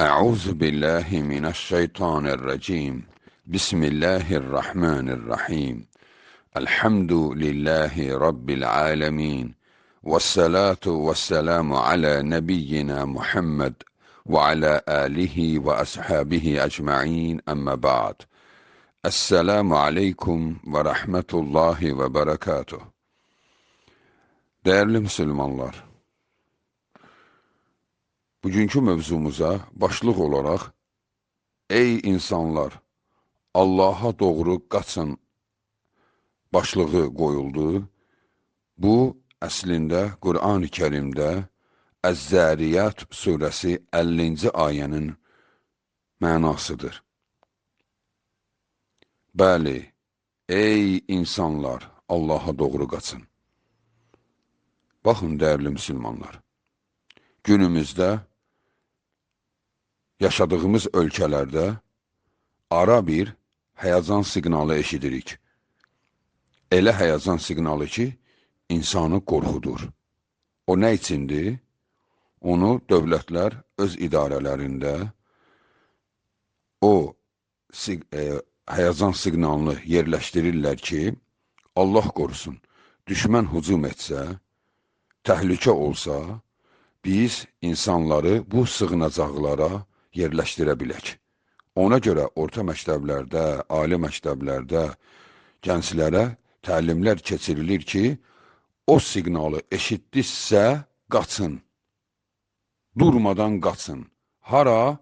أعوذ بالله من الشيطان الرجيم. بسم الله الرحمن الرحيم. الحمد لله رب العالمين. والصلاة والسلام على نبينا محمد وعلى آله وأصحابه أجمعين أما بعد. السلام عليكم ورحمة الله وبركاته. Değerli Müslümanlar, bugünkü mövzumuza başlıq olaraq Ey insanlar, Allaha doğru qaçın başlığı qoyuldu. Bu, əslində Qur'an-ı Kerimdə Əz-Zəriyat surəsi 50-ci ayənin mənasıdır. Bəli, ey insanlar, Allaha doğru qaçın. Baxın, dəyərli müsəlmanlar, günümüzdə, yaşadığımız ölkələrdə ara bir həyəcan siqnalı eşidirik. Elə həyəcan siqnalı ki, insanı qorxudur. O nə içindir? Onu dövlətlər öz idarələrində o e, həyəcan siqnalını yerləşdirirlər ki, Allah qorusun, düşmən hücum etsə, təhlükə olsa, biz insanları bu sığınacaqlara yerləşdirə bilək. Ona görə orta məktəblərdə, ali məktəblərdə gənclərə təlimlər keçirilir ki, o siqnalı eşitdizsə, qaçın. Durmadan qaçın. Hara?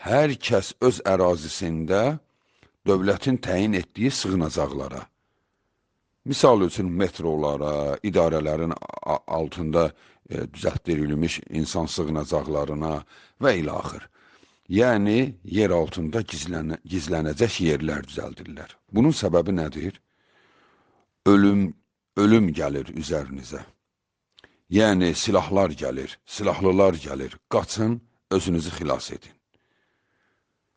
Hər kəs öz ərazisində dövlətin təyin etdiyi sığınacaqlara. Misal üçün metrolara, idarələrin altında e, düzəltdirilmiş insan sığınacaqlarına və ilaxır. Yəni, yer altında gizlənə, gizlənəcək yerlər düzəldirlər. Bunun səbəbi nədir? Ölüm, ölüm gəlir üzərinizə. Yəni, silahlar gəlir, silahlılar gəlir. Qaçın, özünüzü xilas edin.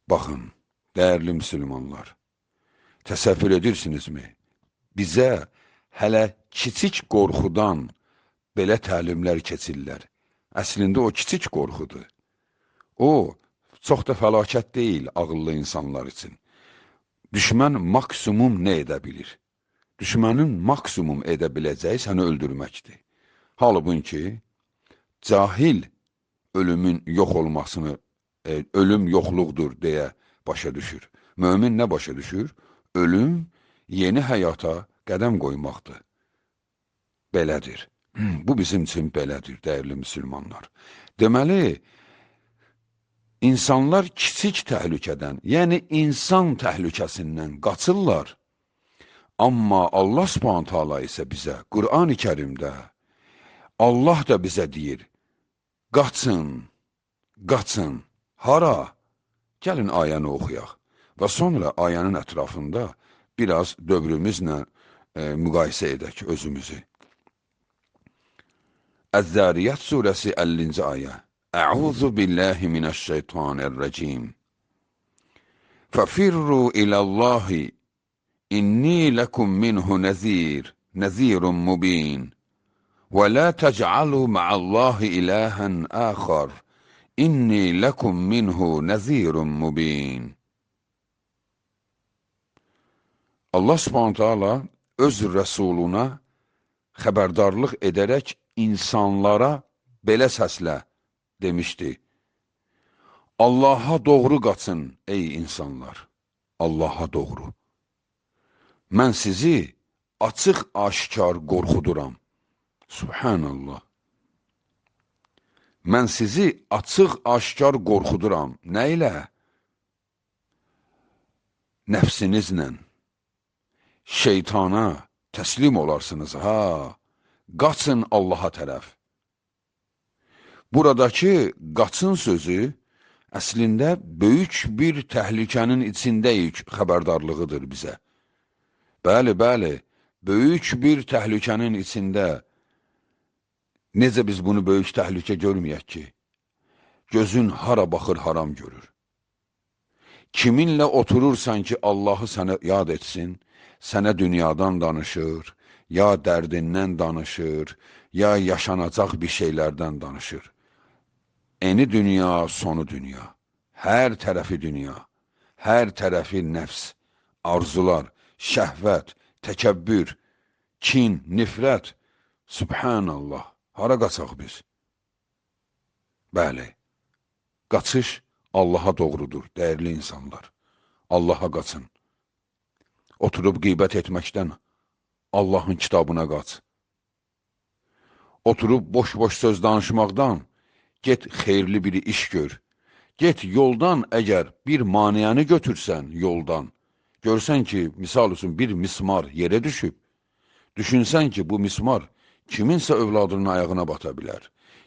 Baxın, dəyərli müsülmanlar, təsəvvür edirsinizmi? bizə hələ kiçik qorxudan belə təlimlər keçirlər. Əslində o kiçik qorxudur. O, çox da fəlakət deyil ağıllı insanlar üçün. Düşmən maksimum nə edə bilir? Düşmənin maksimum edə biləcəyi səni öldürməkdir. Halbuki, cahil ölümün yox olmasını, e, ölüm yoxluqdur deyə başa düşür. Mömin nə başa düşür? Ölüm yeni həyata qədəm qoymaqdır. Belədir. Bu bizim üçün belədir, dəyərli müsəlmanlar. Deməli, insanlar kiçik təhlükədən, yəni insan təhlükəsindən qaçırlar. Amma Allah subhanət hala isə bizə, Qur'an-ı kərimdə, Allah da bizə deyir, qaçın, qaçın, hara? Gəlin ayəni oxuyaq və sonra ayənin ətrafında biraz dövrümüzlə e, müqayisə edək özümüzü. Əz-Zariyat surəsi 50-ci ayə. أعوذ بالله من الشيطان الرجيم. ففروا إلى الله إني لكم منه نذير نذير مبين. ولا تجعلوا مع الله إلها آخر إني لكم منه نذير مبين. الله سبحانه وتعالى öz Resuluna xəbərdarlıq edərək insanlara belə səslə demişdi. Allaha doğru qaçın, ey insanlar, Allaha doğru. Mən sizi açıq aşkar qorxuduram. Subhanallah. Mən sizi açıq aşkar qorxuduram. Nə ilə? Nəfsinizlə şeytana təslim olarsınız, ha, qaçın Allaha tərəf. Buradakı qaçın sözü əslində böyük bir təhlükənin içindəyik xəbərdarlığıdır bizə. Bəli, bəli, böyük bir təhlükənin içində necə biz bunu böyük təhlükə görməyək ki? Gözün hara baxır, haram görür. Kiminlə oturursan ki, Allahı sənə yad etsin, sənə dünyadan danışır, ya dərdindən danışır, ya yaşanacaq bir şeylərdən danışır. Eni dünya, sonu dünya. hər tərəfi dünya, hər tərəfi nəfs, arzular, şəhvət, təkəbbür, kin, nifrət. Subhanallah, hara qaçaq biz? Bəli, qaçış Allaha doğrudur, dəyərli insanlar. Allaha qaçın. Oturub qeybət etməkdən Allahın kitabına qaç. Oturub boş-boş söz danışmaqdan get xeyirli bir iş gör. Get yoldan əgər bir maniyəni götürsən yoldan, görsən ki, misal üçün bir mismar yerə düşüb, düşünsən ki, bu mismar kiminsə övladının ayağına bata bilər,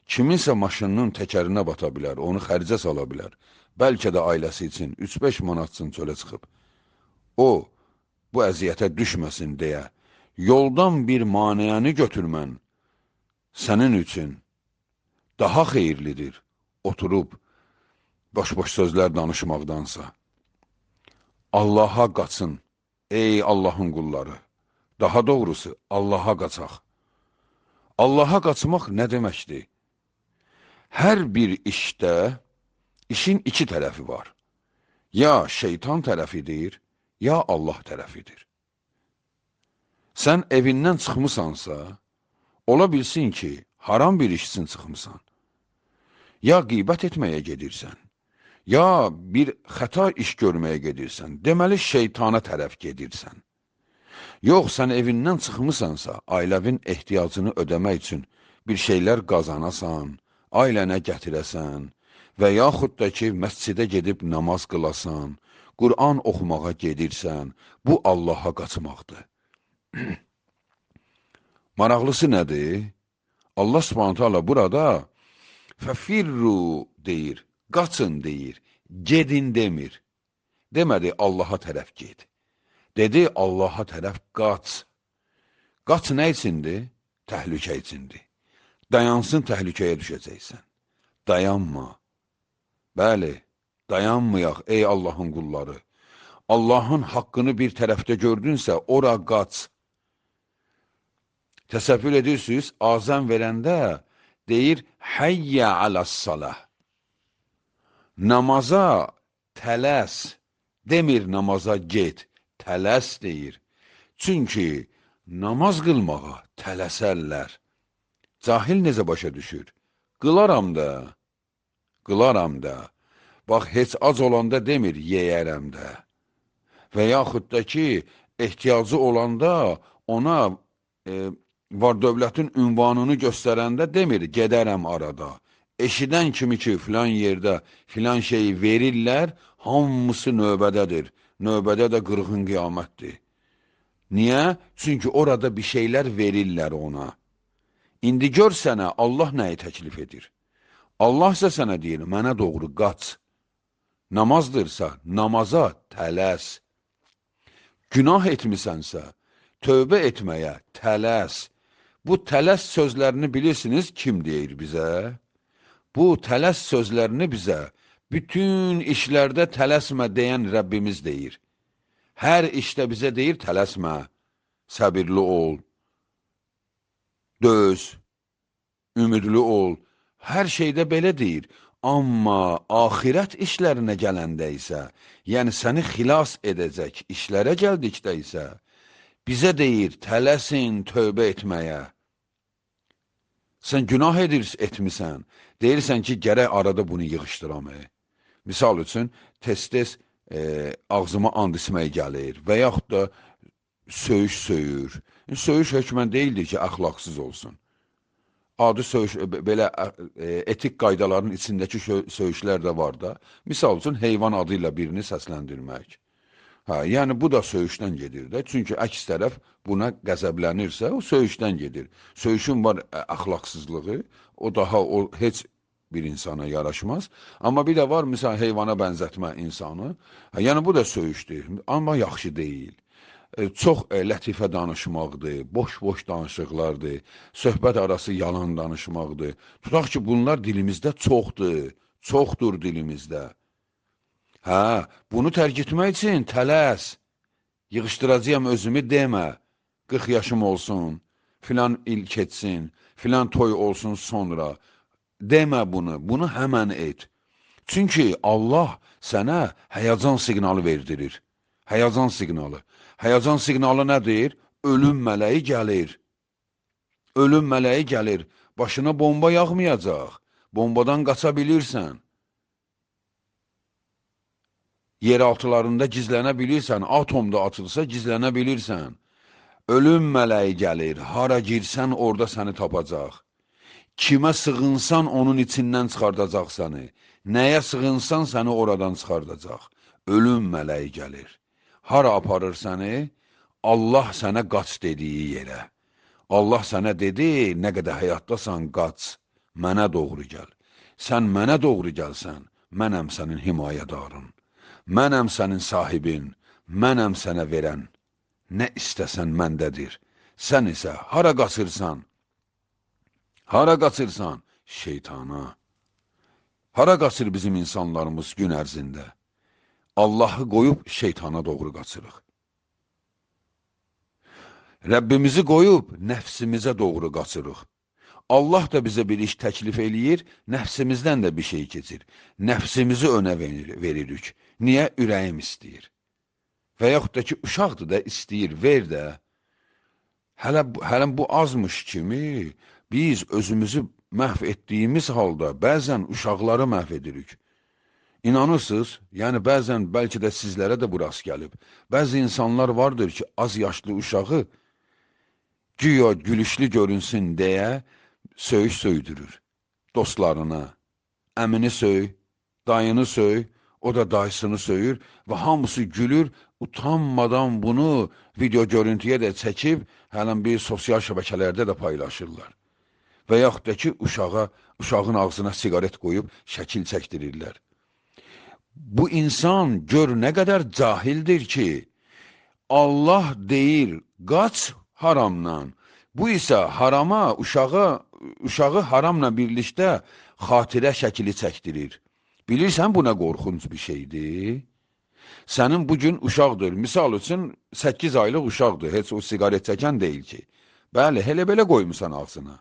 kiminsə maşınının təkərinə bata bilər, onu xərcə sala bilər, bəlkə də ailəsi üçün 3-5 manat üçün çölə çıxıb. O, bu əziyyətə düşməsin deyə, yoldan bir maniyəni götürmən sənin üçün daha xeyirlidir oturub boş-boş sözlər danışmaqdansa. Allaha qaçın, ey Allahın qulları. Daha doğrusu, Allaha qaçaq. Allaha qaçmaq nə deməkdir? Hər bir işdə işin iki tərəfi var. Ya şeytan tərəfidir, ya Allah tərəfidir. Sən evindən çıxmısansa, ola bilsin ki, haram bir iş üçün çıxmısan. Ya qeybət etməyə gedirsən, ya bir xəta iş görməyə gedirsən, deməli şeytana tərəf gedirsən. Yox, sən evindən çıxmısansa, ailəvin ehtiyacını ödəmək üçün bir şeylər qazanasan, ailənə gətirəsən və yaxud da ki, məscidə gedib namaz qılasan, Qur'an oxumağa gedirsən, bu Allaha qaçmaqdır. Maraqlısı nədir? Allah subhanətə Allah burada fəfirru deyir, qaçın deyir, gedin demir. Demədi Allaha tərəf ged. Dedi Allaha tərəf qaç. Qaç nə üçündür? Təhlükə üçündür. Dayansın təhlükəyə düşəcəksən. Dayanma. Bəli, dayanmayaq ey Allahın qulları. Allahın haqqını bir tərəfdə gördünsə, ora qaç. Təsəvvür edirsiniz, azən verəndə deyir, həyyə aləs-salah. Namaza tələs, demir namaza get, tələs deyir. Çünki namaz qılmağa tələsərlər. Cahil necə başa düşür? Qılaram da, qılaram da. Bax, heç ac olanda demir, yeyərəm də. Və yaxud da ki, ehtiyacı olanda ona e, var dövlətin ünvanını göstərəndə demir, gedərəm arada. Eşidən kimi ki, filan yerdə filan şeyi verirlər, hamısı növbədədir. Növbədə də qırğın qiyamətdir. Niyə? Çünki orada bir şeylər verirlər ona. İndi gör sənə Allah nəyi təklif edir? Allah isə sənə deyir, mənə doğru qaç. Namazdırsa, namaza tələs. Günah etmisənsə, tövbə etməyə tələs. Bu tələs sözlərini bilirsiniz kim deyir bizə? Bu tələs sözlərini bizə bütün işlərdə tələsmə deyən Rəbbimiz deyir. Hər işdə bizə deyir tələsmə, səbirli ol, döz, ümidli ol. Hər şeydə belə deyir. Amma axirət işlərinə gələndə isə, yəni səni xilas edəcək işlərə gəldikdə isə, bizə deyir, tələsin tövbə etməyə. Sən günah edir, etmisən, deyirsən ki, gərək arada bunu yığışdıram. E. Misal üçün, tez-tez e, ağzıma and ismək gəlir və yaxud da söyüş söyür. Söyüş hökmən deyildir ki, əxlaqsız olsun adi söyüş, belə e, etik qaydaların içindəki söyüşlər də var da. Misal üçün, heyvan adı ilə birini səsləndirmək. Hə, yəni bu da söyüşdən gedir də. Çünki əks tərəf buna qəzəblənirsə, o söyüşdən gedir. Söyüşün var əxlaqsızlığı, o daha o heç bir insana yaraşmaz. Amma bir də var, misal heyvana bənzətmə insanı. Hə, yəni bu da söyüşdür, amma yaxşı deyil. E, çox e, lətifə danışmaqdır, boş-boş danışıqlardır, söhbət arası yalan danışmaqdır. Tutaq ki, bunlar dilimizdə çoxdur, çoxdur dilimizdə. Hə, bunu tərk etmək üçün tələs, yığışdıracağım özümü demə, 40 yaşım olsun, filan il keçsin, filan toy olsun sonra. Demə bunu, bunu həmən et. Çünki Allah sənə həyəcan siqnalı verdirir. Həyəcan siqnalı. Həyəcan siqnalı nədir? Ölüm mələyi gəlir. Ölüm mələyi gəlir. Başına bomba yağmayacaq. Bombadan qaça bilirsən. Yeraltılarında gizlənə bilirsən. Atomda atılsa gizlənə bilirsən. Ölüm mələyi gəlir. Hara girsən orada səni tapacaq. Kimə sığınsan onun içindən çıxardacaq səni. Nəyə sığınsan səni oradan çıxardacaq. Ölüm mələyi gəlir. Hara aparır səni? Allah sənə qaç dediyi yerə. Allah sənə dedi, nə qədər həyatdasan qaç, mənə doğru gəl. Sən mənə doğru gəlsən, mənəm sənin himayədarın. Mənəm sənin sahibin, mənəm sənə verən. Nə istəsən məndədir. Sən isə hara qaçırsan? Hara qaçırsan? Şeytana. Hara qaçır bizim insanlarımız gün ərzində? Allahı qoyub şeytana doğru qaçırıq. Rəbbimizi qoyub nəfsimizə doğru qaçırıq. Allah da bizə bir iş təklif eləyir, nəfsimizdən də bir şey keçir. Nəfsimizi önə verir, veririk. Niyə? Ürəyim istəyir. Və yaxud da ki, uşaqdır da istəyir, ver də. Hələ, hələ bu azmış kimi biz özümüzü məhv etdiyimiz halda bəzən uşaqları məhv edirik. İnanırsınız? Yəni bəzən bəlkə də sizlərə də bu rast gəlib. Bəzi insanlar vardır ki, az yaşlı uşağı güya gülüşlü görünsün deyə söyüş söydürür. Dostlarına, əmini söy, dayını söy, o da dayısını söyür və hamısı gülür, utanmadan bunu video görüntüyə də çəkib, hələn bir sosial şəbəkələrdə də paylaşırlar və yaxud da ki, uşağa, uşağın ağzına siqaret qoyub şəkil çəkdirirlər. Bu insan gör nə qədər cahildir ki, Allah deyir, qaç haramdan. Bu isə harama, uşağı, uşağı haramla birlikdə xatirə şəkili çəkdirir. Bilirsən bu nə qorxunc bir şeydir? Sənin bugün uşaqdır. Misal üçün 8 aylıq uşaqdır. Heç o siqaret çəkən deyil ki. Bəli, elə belə qoymusan ağzına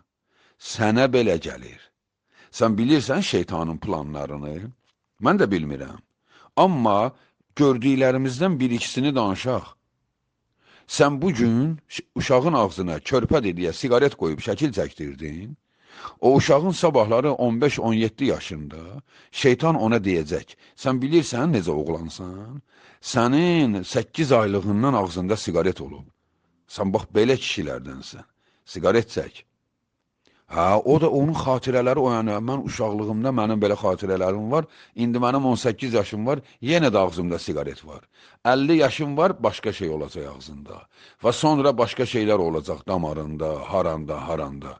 sənə belə gəlir. Sən bilirsən şeytanın planlarını, mən də bilmirəm. Amma gördüklərimizdən bir-ikisini danışaq. Sən bu gün uşağın ağzına körpə dediyə siqaret qoyub şəkil çəkdirdin. O uşağın sabahları 15-17 yaşında şeytan ona deyəcək: "Sən bilirsən necə oğlansan? Sənin 8 aylığından ağzında siqaret olub. Sən bax belə kişilərdənsən. Siqaret çək." Hə, o da onun xatirələri oyanır. Mən uşaqlığımda mənim belə xatirələrim var. İndi mənim 18 yaşım var, yenə də ağzımda siqaret var. 50 yaşım var, başqa şey olacaq ağzında. Və sonra başqa şeylər olacaq damarında, haranda, haranda.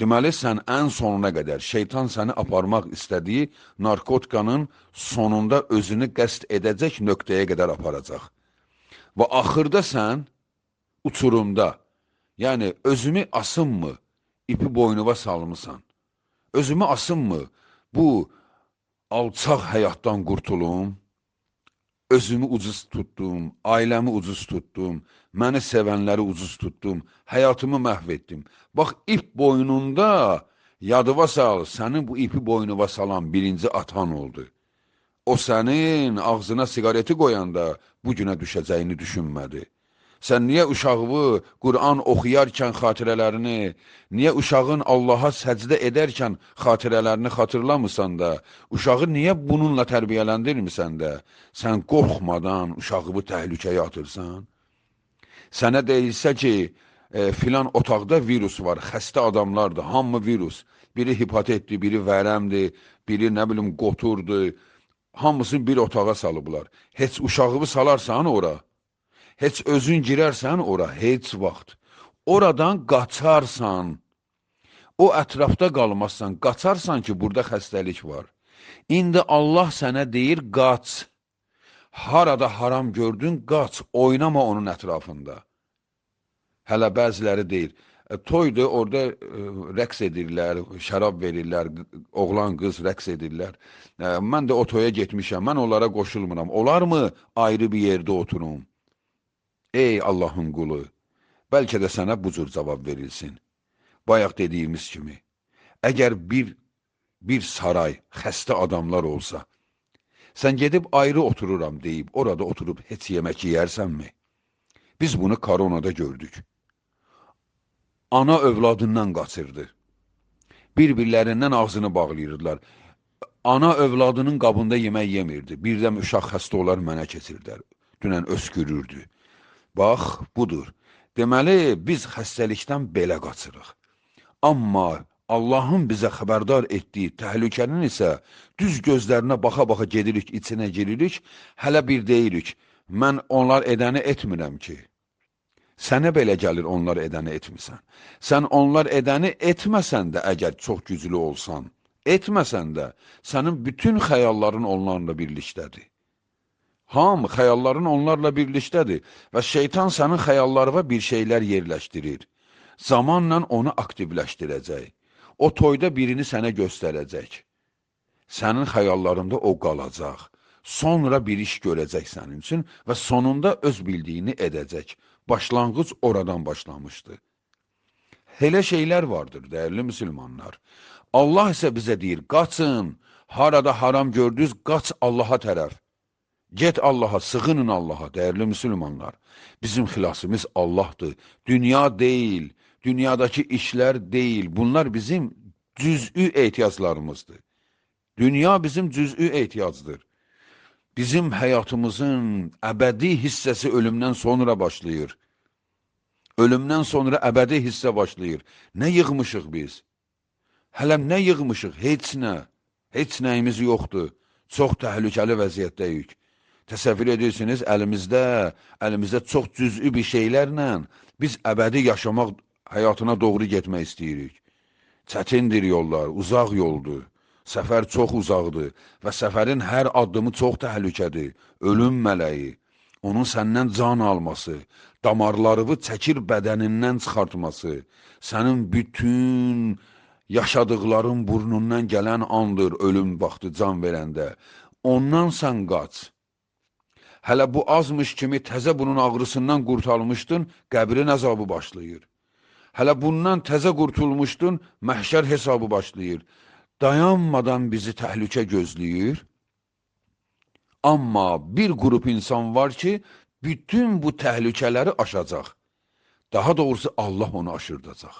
Deməli, sən ən sonuna qədər şeytan səni aparmaq istədiyi narkotikanın sonunda özünü qəst edəcək nöqtəyə qədər aparacaq. Və axırda sən uçurumda, yəni özümü asınmı, ipi boynuma salmısan. Özümü asınmı bu alçaq həyatdan qurtulum? Özümü ucuz tutdum, ailəmi ucuz tutdum, məni sevənləri ucuz tutdum, həyatımı məhv etdim. Bax, ip boynunda yadıva sal, sənin bu ipi boynuna salan birinci atan oldu. O sənin ağzına siqareti qoyanda bu günə düşəcəyini düşünmədi. Sən niyə uşağını Quran oxuyarkən xatirələrini, niyə uşağın Allaha səcdə edərkən xatirələrini xatırlamırsan da, uşağı niyə bununla tərbiyələndirmirsən də, sən qorxmadan uşağı bu təhlükəyə atırsan? Sənə deyilsə ki, e, filan otaqda virus var, xəstə adamlardır, hamı virus. Biri hipotetdir, biri vərəmdir, biri nə bilim qoturdur. Hamısını bir otağa salıblar. Heç uşağı salarsan ora, heç özün girərsən ora, heç vaxt. Oradan qaçarsan. O ətrafda qalmazsan, qaçarsan ki, burada xəstəlik var. İndi Allah sənə deyir, qaç. Harada haram gördün, qaç, oynama onun ətrafında. Hələ bəziləri deyir, e, toydur, orada e, rəqs edirlər, şərab verirlər, oğlan, qız rəqs edirlər. E, mən də o toya getmişəm, mən onlara qoşulmuram. Olarmı ayrı bir yerdə oturum? Ey Allahın qulu, bəlkə də sənə bu cür cavab verilsin. Bayaq dediyimiz kimi, əgər bir, bir saray xəstə adamlar olsa, Sən gedib ayrı otururam deyib, orada oturub heç yemək yeyərsənmi? Biz bunu koronada gördük. Ana övladından qaçırdı. Bir-birlərindən ağzını bağlayırdılar. Ana övladının qabında yemək yemirdi. Birdən uşaq xəstə olar mənə keçirdilər. Dünən öskürürdü. Bax, budur. Deməli, biz xəstəlikdən belə qaçırıq. Amma Allahın bizə xəbərdar etdiyi təhlükənin isə düz gözlərinə baxa-baxa gedirik, içinə giririk, hələ bir deyirik. Mən onlar edəni etmirəm ki. Sənə belə gəlir onlar edəni etmirsən. Sən onlar edəni etməsən də əgər çox güclü olsan, etməsən də sənin bütün xəyalların onlarla birlikdədir. Hamı xəyalların onlarla birlikdədir və şeytan sənin xəyallarına bir şeylər yerləşdirir. Zamanla onu aktivləşdirəcək. O toyda birini sənə göstərəcək. Sənin xəyallarında o qalacaq. Sonra bir iş görəcək sənin üçün və sonunda öz bildiyini edəcək. Başlanğıc oradan başlamışdı. Elə şeylər vardır, dəyərli müsəlmanlar. Allah isə bizə deyir, qaçın, harada haram gördünüz, qaç Allaha tərəf. Get Allaha, sığının Allaha, dəyərli müsəlmanlar. Bizim xilasımız Allahdır, dünya deyil, dünyadakı işlər deyil. Bunlar bizim cüz'ü ehtiyaclarımızdır. Dünya bizim cüz'ü ehtiyacdır. Bizim həyatımızın əbədi hissəsi ölümdən sonra başlayır. Ölümdən sonra əbədi hissə başlayır. Nə yığmışıq biz? Hələm nə yığmışıq? Heç nə. Heç nəyimiz yoxdur. Çox təhlükəli vəziyyətdəyik. Təsəvvür edirsiniz, əlimizdə, əlimizdə çox cüz'ü bir şeylərlə biz əbədi yaşamaq həyatına doğru getmək istəyirik. Çətindir yollar, uzaq yoldur. Səfər çox uzaqdır və səfərin hər addımı çox təhlükədir. Ölüm mələyi, onun səndən can alması, damarlarını çəkir bədənindən çıxartması, sənin bütün yaşadıqların burnundan gələn andır ölüm vaxtı can verəndə. Ondan sən qaç. Hələ bu azmış kimi təzə bunun ağrısından qurtarmışdın, qəbrin əzabı başlayır. Hələ bundan təzə qurtulmuşdun, məhşər hesabı başlayır. Dayanmadan bizi təhlükə gözləyir. Amma bir qrup insan var ki, bütün bu təhlükələri aşacaq. Daha doğrusu Allah onu aşırdacaq.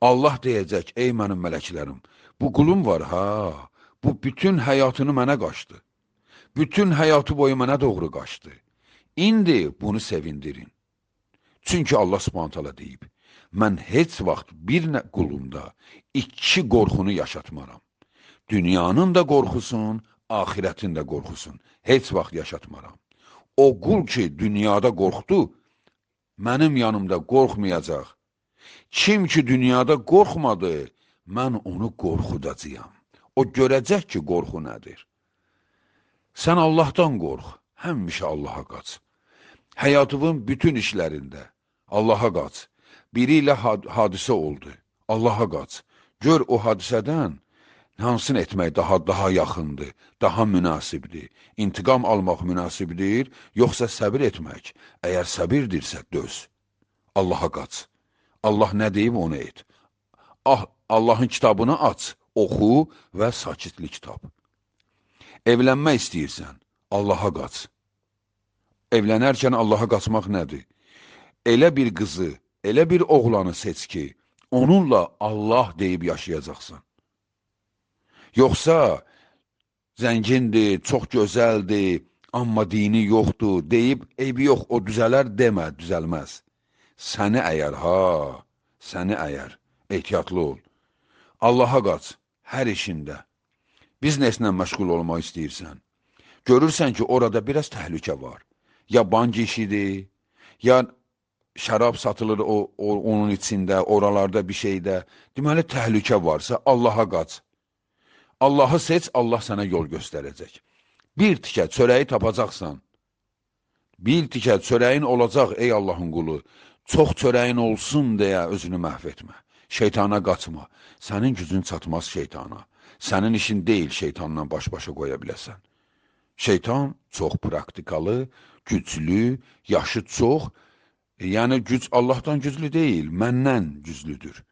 Allah deyəcək, ey mənim mələklərim, bu qulum var ha, bu bütün həyatını mənə qaçdı. Bütün həyatı boyu mənə doğru qaçdı. İndi bunu sevindirin. Çünki Allah subhanətələ deyib, mən heç vaxt bir qulumda iki qorxunu yaşatmaram. Dünyanın da qorxusun, ahirətin də qorxusun. Heç vaxt yaşatmaram. O qul ki, dünyada qorxdu, mənim yanımda qorxmayacaq. Kim ki, dünyada qorxmadı, mən onu qorxudacağam. O görəcək ki, qorxu nədir. Sən Allahdan qorx, həmişə Allaha qaç. Həyatının bütün işlərində Allaha qaç. Biri ilə had hadisə oldu, Allaha qaç. Gör o hadisədən hansını etmək daha daha yaxındır, daha münasibdir. İntiqam almaq münasibdir, yoxsa səbir etmək. Əgər səbirdirsə döz. Allaha qaç. Allah nə deyib onu et. Ah, Allahın kitabını aç, oxu və sakitlik tap. Evlənmək istəyirsən, Allaha qaç. Evlənərkən Allaha qaçmaq nədir? Elə bir qızı, elə bir oğlanı seç ki, onunla Allah deyib yaşayacaqsan. Yoxsa zəngindir, çox gözəldir, amma dini yoxdur, deyib, eybi yox, o düzələr demə, düzəlməz. Səni əyər, ha, səni əyər, ehtiyatlı ol. Allaha qaç, hər işində. Bizneslə məşğul olmaq istəyirsən. Görürsən ki, orada biraz təhlükə var. Ya bank işidir, ya şərab satılır o, o onun içində, oralarda bir şeydə. Deməli təhlükə varsa Allaha qaç. Allahı seç, Allah sənə yol göstərəcək. Bir tikə çörəyi tapacaqsan. Bir tikə çörəyin olacaq ey Allahın qulu. Çox çörəyin olsun deyə özünü məhv etmə. Şeytana qaçma. Sənin gücün çatmaz şeytana. Sənin işin deyil şeytanla baş-başa qoya biləsən. Şeytan çox praktikalı, güclü, yaşı çox, yəni güc Allahdan güclü deyil, məndən güclüdür.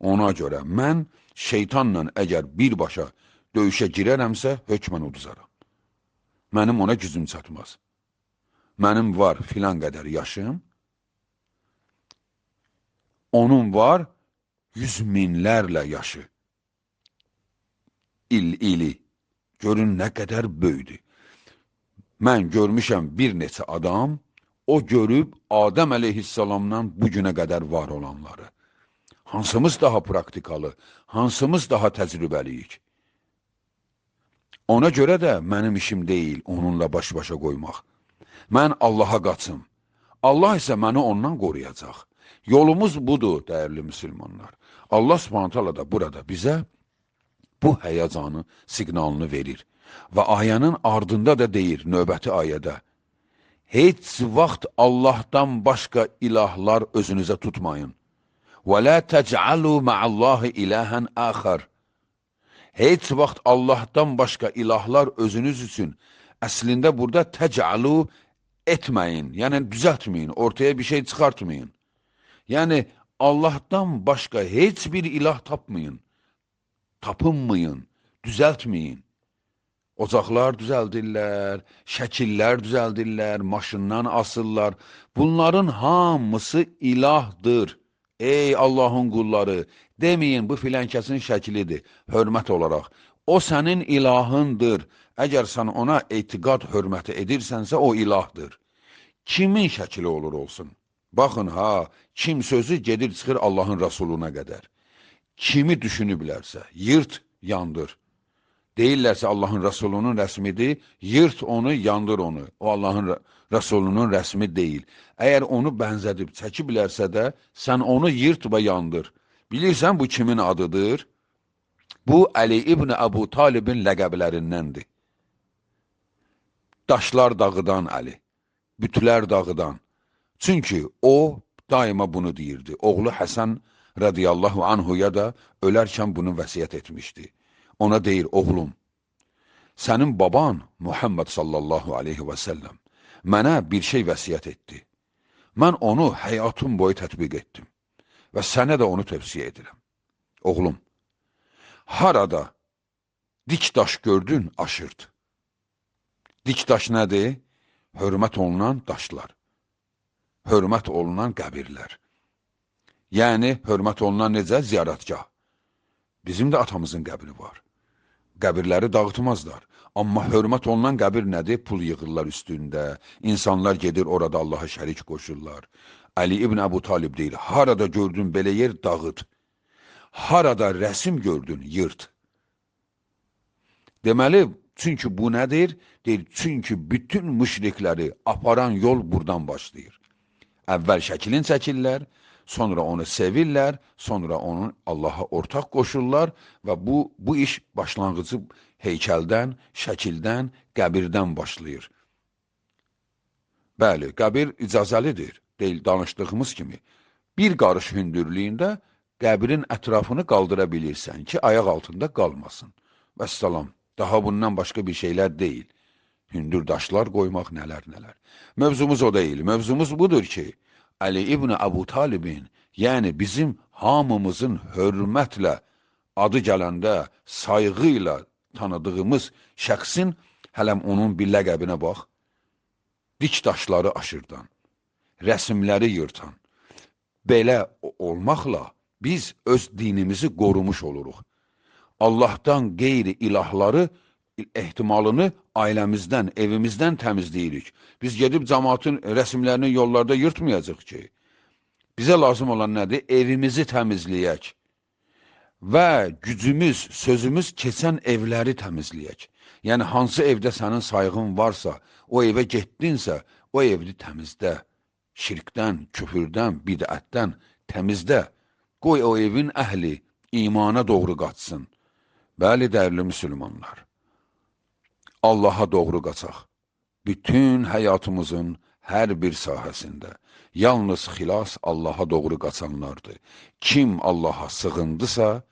Ona görə mən şeytanla əgər birbaşa döyüşə girərəmsə, hökmən uduzaram. Mənim ona gücüm çatmaz. Mənim var filan qədər yaşım, onun var yüz minlərlə yaşı. İl, ili. Görün nə qədər böyüdü. Mən görmüşəm bir neçə adam, o görüb Adəm əleyhissalamdan bu günə qədər var olanları. Hansımız daha praktikalı, hansımız daha təcrübəliyik? Ona görə də mənim işim deyil onunla baş-başa qoymaq. Mən Allaha qaçım. Allah isə məni ondan qoruyacaq. Yolumuz budur, dəyərli müsəlmanlar. Allah Subhanahu taala da burada bizə bu həyəcanı siqnalını verir və ayənin ardında da deyir növbəti ayədə Heç vaxt Allahdan başqa ilahlar özünüzə tutmayın. Və la tec'alu ma'allahi ilahan axar. Heç vaxt Allahdan başqa ilahlar özünüz üçün əslində burada tec'alu etməyin, yəni düzəltməyin, ortaya bir şey çıxartmayın. Yəni Allahdan başqa heç bir ilah tapmayın. Tapınmayın, düzəltməyin. Ocaqlar düzəldirlər, şəkillər düzəldirlər, maşından asırlar. Bunların hamısı ilahdır. Ey Allahın qulları, deməyin bu filankəsin şəklidir, hörmət olaraq. O sənin ilahındır. Əgər sən ona etiqad hörməti edirsənsə, o ilahdır. Kimin şəkli olur olsun? Baxın ha, kim sözü gedir çıxır Allahın Rasuluna qədər. Kimi düşünüblərsə, yırt, yandır. Deyirlərsə Allahın Rasulunun rəsmidir, yırt onu, yandır onu. O Allahın Rasulunun rəsmi deyil. Əgər onu bənzədib çəkiblərsə də, sən onu yırt və yandır. Bilirsən bu kimin adıdır? Bu Əli ibn Əbu Talibin ləqəblərindəndir. Daşlar dağıdan Əli, bütlər dağıdan. Çünki o daima bunu deyirdi. Oğlu Həsən radiyallahu anhuya da ölərkən bunu vəsiyyət etmişdi. Ona deyir, oğlum, sənin baban Muhammed sallallahu aleyhi və səlləm mənə bir şey vəsiyyət etdi. Mən onu həyatım boyu tətbiq etdim və sənə də onu tövsiyə edirəm. Oğlum, harada dik daş gördün, aşırdı. Dik daş nədir? Hörmət olunan daşlar. Hörmət olunan qəbirlər. Yəni, hörmət olunan necə? Ziyarətgah. Bizim də atamızın qəbri var. Qəbirləri dağıtmazlar. Amma hörmət olunan qəbir nədir? Pul yığırlar üstündə. İnsanlar gedir orada Allaha şərik qoşurlar. Əli ibn Əbu Talib deyir, harada gördün belə yer dağıt. Harada rəsim gördün, yırt. Deməli, çünki bu nədir? Deyir, çünki bütün müşrikləri aparan yol buradan başlayır. Əvvəl şəklin çəkirlər, sonra onu sevirlər, sonra onun Allaha ortaq qoşurlar və bu bu iş başlanğıcı heykəldən, şəkildən, qəbirdən başlayır. Bəli, qəbir icazəlidir, deyil danışdığımız kimi. Bir qarış hündürlüyündə qəbrin ətrafını qaldıra bilirsən ki, ayaq altında qalmasın. Vəssalam, daha bundan başqa bir şeylər deyil. Hündür daşlar qoymaq nələr nələr. Mövzumuz o deyil. Mövzumuz budur ki, Əli ibn Əbu Talibin, yəni bizim hamımızın hörmətlə adı gələndə, sayğı ilə tanıdığımız şəxsin hələm onun bir ləqəbinə bax. Dik daşları aşırdan, rəsimləri yırtan. Belə olmaqla biz öz dinimizi qorumuş oluruq. Allahdan qeyri ilahları ehtimalını ailəmizdən, evimizdən təmizləyirik. Biz gedib cəmaatın rəsmlərini yollarda yırtmayacaq ki. Bizə lazım olan nədir? Evimizi təmizləyək və gücümüz, sözümüz keçən evləri təmizləyək. Yəni, hansı evdə sənin sayğın varsa, o evə getdinsə, o evni təmizdə. Şirkdən, küfürdən, bidətdən təmizdə. Qoy o evin əhli imana doğru qaçsın. Bəli, dəyərli müsülmanlar. Allaha doğru qaçaq. Bütün həyatımızın hər bir sahəsində yalnız xilas Allaha doğru qaçanlardır. Kim Allaha sığındısa,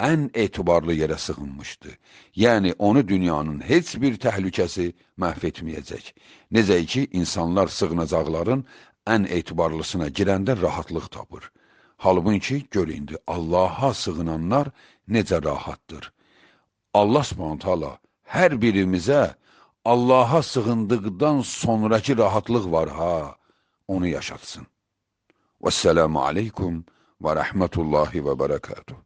ən etibarlı yerə sığınmışdı. Yəni, onu dünyanın heç bir təhlükəsi məhv etməyəcək. Necə ki, insanlar sığınacaqların ən etibarlısına girəndə rahatlıq tapır. Halbuki, gör indi, Allaha sığınanlar necə rahatdır. Allah subhanət hala hər birimizə Allaha sığındıqdan sonraki rahatlıq var ha, onu yaşatsın. Vəssalamu aleykum və rəhmətullahi və bərəkatuhu.